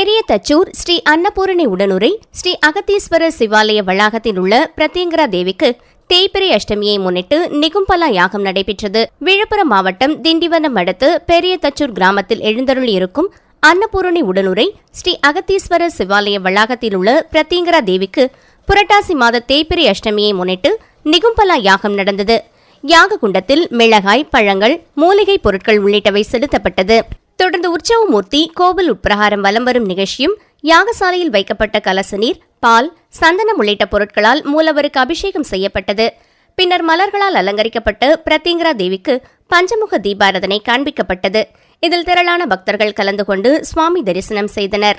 பெரிய தச்சூர் ஸ்ரீ அன்னபூரணி உடனுரை ஸ்ரீ அகத்தீஸ்வரர் சிவாலய வளாகத்தில் உள்ள பிரத்யங்கரா தேவிக்கு தேய்பிரை அஷ்டமியை முன்னிட்டு நிகும்பலா யாகம் நடைபெற்றது. விழுப்புரம் மாவட்டம் திண்டிவனம் அடுத்து பெரிய தச்சூர் கிராமத்தில் எழுந்தருள் இருக்கும் அன்னபூரணி உடனுரை ஸ்ரீ அகத்தீஸ்வரர் சிவாலய வளாகத்தில் உள்ள பிரத்யங்கரா தேவிக்கு புரட்டாசி மாத தேய்பிரை அஷ்டமியை முன்னிட்டு நிகும்பலா யாகம் நடந்தது. யாக குண்டத்தில் மிளகாய் பழங்கள் மூலிகை பொருட்கள் உள்ளிட்டவை செலுத்தப்பட்டது. தொடர்ந்து உற்சவமூர்த்தி கோவில் உட்பிரகாரம் வலம் வரும் நிகழ்ச்சியும் யாகசாலையில் வைக்கப்பட்ட கலச நீர் பால் சந்தனம் உள்ளிட்ட பொருட்களால் மூலவருக்கு அபிஷேகம் செய்யப்பட்டது. பின்னர் மலர்களால் அலங்கரிக்கப்பட்டு பிரத்யங்கரா தேவிக்கு பஞ்சமுக தீபாரதனை காண்பிக்கப்பட்டது. இதில் திரளான பக்தர்கள் கலந்து கொண்டு சுவாமி தரிசனம் செய்தனர்.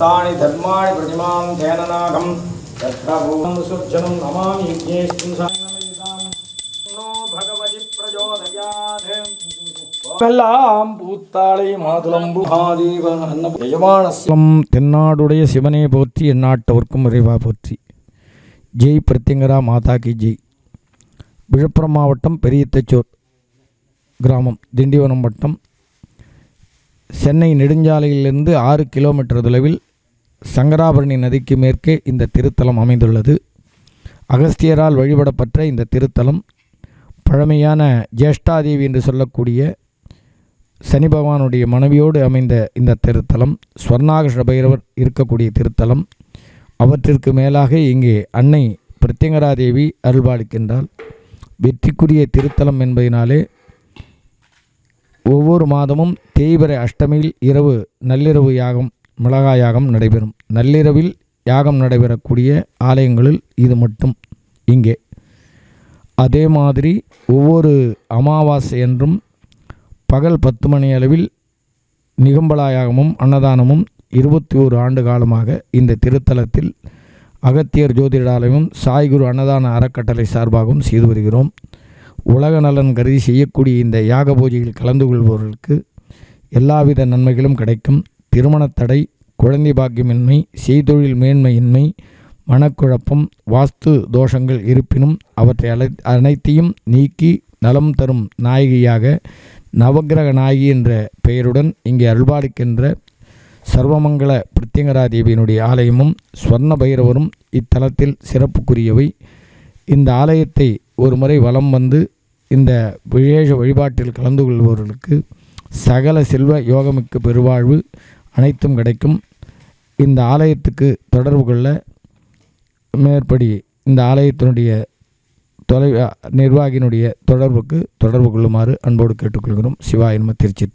तानि धर्माणि प्रतिमां ध्याननागं यत्र भूमं सुर्जनं नमामि यज्ञेष्टिं सायनमिदां नो भगवति प्रचोदयात् எல்லாம் பூத்தாளை மாதுளம்பு ஆதீவ அன்ன எஜமானஸ்ய தென்னாடுடைய சிவனே போற்றி எந்நாட்டவர்க்கும் இறைவா போற்றி ஜெய் பிரத்யங்கரா மாதா கி ஜெய் விழுப்புரம் மாவட்டம் பெரியத்தச்சூர் கிராமம் திண்டிவனம் வட்டம் சென்னை நெடுஞ்சாலையிலிருந்து ஆறு கிலோமீட்டர் தொலைவில் சங்கராபரணி நதிக்கு மேற்கே இந்த திருத்தலம் அமைந்துள்ளது. அகஸ்தியரால் வழிபடப்பட்ட இந்த திருத்தலம் பழமையான ஜேஷ்டாதேவி என்று சொல்லக்கூடிய சனி பகவானுடைய மனைவியோடு அமைந்த இந்த திருத்தலம் ஸ்வர்ணாகிருஷ்ண பைரவர் இருக்கக்கூடிய திருத்தலம். அவற்றிற்கு மேலாக இங்கே அன்னை பிரத்யங்கராதேவி அருள்பாலிக்கின்றாள். வெற்றிக்குரிய திருத்தலம் என்பதினாலே ஒவ்வொரு மாதமும் தேய்பிறை அஷ்டமியில் இரவு நள்ளிரவு யாகம் மிளகா யாகம் நடைபெறும். நள்ளிரவில் யாகம் நடைபெறக்கூடிய ஆலயங்களில் இது மட்டும். இங்கே. அதே மாதிரி ஒவ்வொரு அமாவாசை என்றும் பகல் பத்து மணி அளவில் நிகம்பலாயாகமும் அன்னதானமும் இருபத்தி ஓரு ஆண்டு காலமாக இந்த திருத்தலத்தில் அகத்தியர் ஜோதிடாலயமும் சாய்குரு அன்னதான அறக்கட்டளை சார்பாகவும் செய்து வருகிறோம். உலக நலன் கருதி செய்யக்கூடிய இந்த யாக பூஜையில் கலந்து கொள்பவர்களுக்கு எல்லாவித நன்மைகளும் கிடைக்கும். திருமணத்தடை குழந்தை பாக்கியமின்மை செய்தொழில் மேன்மையின்மை மனக்குழப்பம் வாஸ்து தோஷங்கள் இருப்பினும் அவற்றை அலை அனைத்தையும் நீக்கி நலம் தரும் நாயகியாக நவக்கிரக நாயகி என்ற பெயருடன் இங்கே அருள்பாலிக்கின்ற சர்வமங்கல பிரத்யங்கரா தேவியினுடைய ஆலயமும் ஸ்வர்ண பைரவரும் இத்தலத்தில் சிறப்புக்குரியவை. இந்த ஆலயத்தை ஒரு முறை வலம் வந்து இந்த விசேஷ வழிபாட்டில் கலந்து கொள்பவர்களுக்கு சகல செல்வ யோகமிக்க பெருவாழ்வு அனைத்தும் கிடைக்கும். இந்த ஆலயத்துக்கு தொடர்பு கொள்ள மேற்படி இந்த ஆலயத்தினுடைய தொலை நிர்வாகியினுடைய தொடர்புக்கு தொடர்பு கொள்ளுமாறு அன்போடு கேட்டுக்கொள்கிறோம். சிவாயின்ம திருச்சி